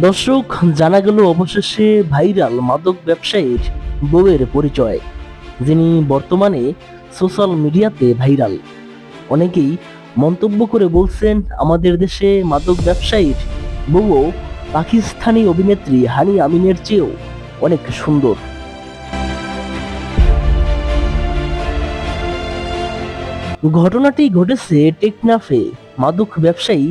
দর্শক, জানা গেল অবশেষে ভাইরাল মাদক ব্যবসায়ীর বউয়ের পরিচয়, যিনি বর্তমানে সোশ্যাল মিডিয়াতে ভাইরাল। অনেকেই মন্তব্য করে বলছেন, আমাদের দেশে মাদক ব্যবসায়ীর বউও পাকিস্তানি অভিনেত্রী হানি আমিনের চেয়েও অনেক সুন্দর। ঘটনাটি ঘটেছে টেকনাফে মাদক ব্যবসায়ী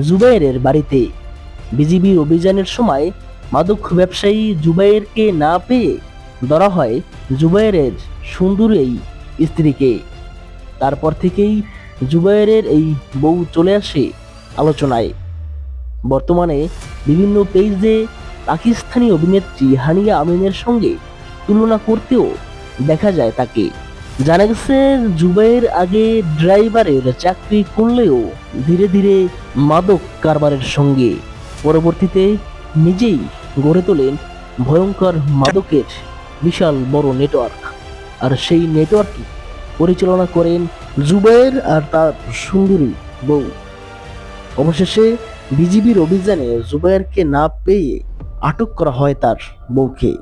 জুবাইরের বাড়িতে। বিজিবির অভিযানের সময় মাদক ব্যবসায়ী জুবাইরকে না পেয়ে ধরা হয় জুবাইরের সুন্দর এই স্ত্রীকে। তারপর থেকেই জুবাইরের এই বউ চলে আসে আলোচনায়। বর্তমানে বিভিন্ন পেজে পাকিস্তানি অভিনেত্রী হানিয়া আমিনের সঙ্গে তুলনা করতেও দেখা যায় তাকে। জানা গেছে, জুবাইর আগে ড্রাইভারের চাকরি করলেও ধীরে ধীরে মাদক কারবারের সঙ্গে পরবর্তীতে নিজেই গড়ে তোলেন ভয়ঙ্কর মাদকের বিশাল বড় নেটওয়ার্ক আর সেই নেটওয়ার্কই পরিচালনা করেন জুবের আর তার সুন্দরী বউ। অবশেষে বিজিবির অভিযানে জুবাইরকে না পেয়ে আটক করা হয় তার বউকে।